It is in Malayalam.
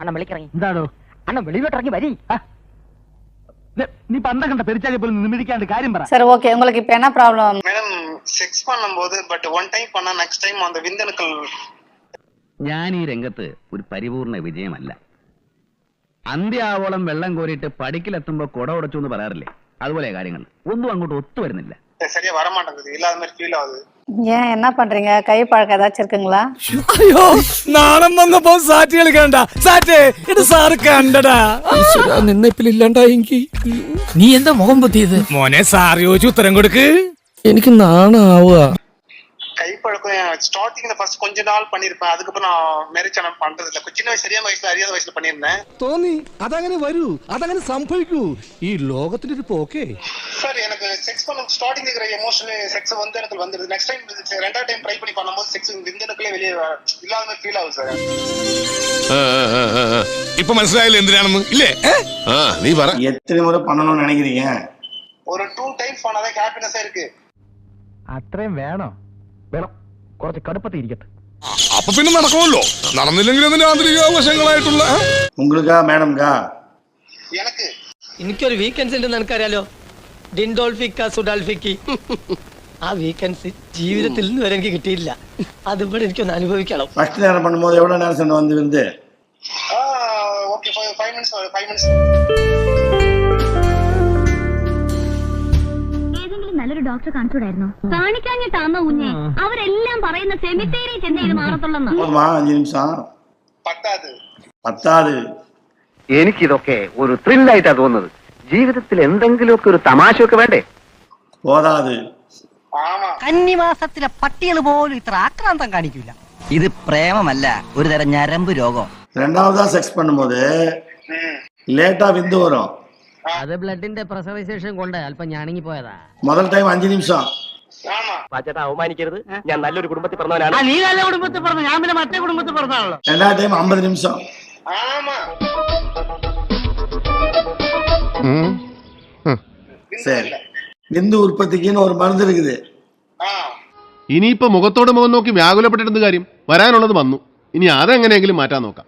അണ്ണൻ വിളിക്കിറങ്ങി എന്താടോ അണ്ണൻ വെളിയിലോട്ടിറങ്ങി വരി ദേ, നീ പന്തം കണ്ട പെരിച്ചാലി പോലും നിമിടിക്കാണ്ട് കാര്യം പറ சரி ஓகே உங்களுக்கு இப்ப என்ன ப்ராப்ளம் மேடம் செக்ஸ் பண்ணும்போது பட் ஒன் டைம் பண்ணா நெக்ஸ்ட் டைம் அந்த விந்தணுக்கள் ഞാൻ ഈ രംഗത്ത് ഒരു പരിപൂർണ വിജയമല്ല അന്ത്യാവോളം വെള്ളം കോരിയിട്ട് പടിക്കിലെത്തുമ്പോ കുട ഉടച്ചു എന്ന് പറയാറില്ലേ അതുപോലെ കാര്യങ്ങൾ ഒന്നും അങ്ങോട്ട് ഒത്തു വരുന്നില്ല சரியா வர மாட்டேங்குது இல்லாத மாதிரி ஃபீல் ஆகுது ஏன் என்ன பண்றீங்க கை பழக்கம் ஏதாச்சும் இருக்குங்களா അയ്യോ നാണം വന്നപ്പോ സാറ്റ് കളിക്കണ്ട സാറ്റ് ഇത് സാറ് കണ്ടടാ നിന്നെപ്പിലില്ലാണ്ടായെങ്കി നീ എന്താ മുഖം പൊത്തിയത് മോനെ സാറ് ചോദിച്ചു ഉത്തരം കൊടുക്ക് എനിക്ക് നാണാവുക கைப்பழக்கம் ஸ்டார்டிங்ல ஃபர்ஸ்ட் கொஞ்ச நாள் பண்ணிருப்பேன் அதுக்கப்புறம் நான் மேரேஜ் ஆன பண்றது இல்ல சின்ன வயசு சரியான வயசுல அறியாத வயசுல பண்ணிருந்தேன் തോന്നി അതങ്ങനെ വരൂ അതങ്ങനെ സംഭവിക്കൂ ഈ ലോകത്തിന്റെ ഒരു പോക്കേ சார் எனக்கு செக்ஸ் பண்ண ஸ்டார்டிங் இருக்கிற எமோஷனல் செக்ஸ் வந்து எனக்கு வந்துருது நெக்ஸ்ட் டைம் ரெண்டாவது டைம் ட்ரை பண்ணி பண்ணும்போது செக்ஸ் விந்தணுக்களே வெளியே வ- இல்லாத மாதிரி ஃபீல் ஆகுது சார் ഇപ്പൊ മനസ്സിലായില്ലേ എന്തിനാണെന്ന് ഇല്ലേ ആ നീ പറ எத்தனை முறை பண்ணணும்னு நினைக்கிறீங்க ஒரு டூ டைம்ஸ் பண்ணாதான் ஹாப்பினஸா இருக்கு അത്രയും വേണോ വേണം കുറച്ച് കടുപ്പത്തിൽ ഇരിക്കട്ടെ അപ്പൊ പിന്നെ നടക്കുമല്ലോ നടന്നില്ലെങ്കിൽ അതിന്റെ ആന്തരിക വശങ്ങളായിട്ടുള്ള ആ? உங்களுக்கா மேடம்கா எனக்கு എനിക്കൊരു വീക്കെൻഡ്സ് ഉണ്ടെന്ന് എനിക്കറിയാലോ ഡിൻഡോൾഫിക്ക സുഡാൽഫിക്കി ആ വീക്കെൻഡ്സ് ജീവിതത്തിൽ നിന്ന് വരെ എനിക്ക് കിട്ടിയില്ല അതിവിടെ എനിക്കൊന്ന് അനുഭവിക്കണം ஃபர்ஸ்ட் நேரம் பண்ணும்போது எவ்வளவு நேரம் சென்று வந்து விருந்து okay five minutes five minutes ഏതെങ്കിലും നല്ലൊരു ഡോക്ടറെ കാണിച്ചൂടായിരുന്നോ കാണിക്കാഞ്ഞിട്ടാന്നോ കുഞ്ഞെ അവരെല്ലാം പറയുന്ന സെമിത്തേരി ചെന്നൈ ഇത് മാറത്തുള്ളെന്ന് போதுமா அஞ்சு நிமிஷம் பத்தாது பத்தாது എനിക്കിതൊക്കെ ഒരു ത്രില്ലായിട്ടാ തോന്നുന്നത് ജീവിതത്തിൽ എന്തെങ്കിലുമൊക്കെ ഒരു തമാശയൊക്കെ വേണ്ടേ போதாது ஆமா കന്നിമാസത്തിലെ പട്ടികൾ പോലും ഇത്ര ആക്രാന്തം കാണിക്കില്ല ഇത് പ്രേമമല്ല ഒരു തരം ഞരമ്പ് രോഗം ரெண்டாவதா செக்ஸ் பண்ணும்போது லேட்டா விந்து வரும் അത് ബ്ലഡിന്റെ പ്രസവവിശേഷം കൊണ്ട് അല്പം ഞാണിങ്ങി പോയതാ முதல் டைம் அஞ்சு நிமிஷம் ஆமா ചേട്ടാ അവമാനിക്കരുത് ഞാൻ നല്ലൊരു കുടുംബത്തിൽ പറഞ്ഞവനാണ് നീ നല്ല കുടുംബത്തിൽ പറഞ്ഞു ഞാൻ പിന്നെ മറ്റേ കുടുംബത്തിൽ പറഞ്ഞാണല്ലോ ரெண்டாவது டைம் ஐம்பது நிமிஷம் ஆமா சரி விந்து உற்பத்திக்குன்னு ஒரு மருந்து இருக்குது ஆ ഇനിയിപ്പോ മുഖത്തോട് മുഖം നോക്കി വ്യാകുലപ്പെട്ടിരുന്ന കാര്യം വരാനുള്ളത് വന്നു ഇനി അതെങ്ങനെയെങ്കിലും മാറ്റാൻ നോക്കാം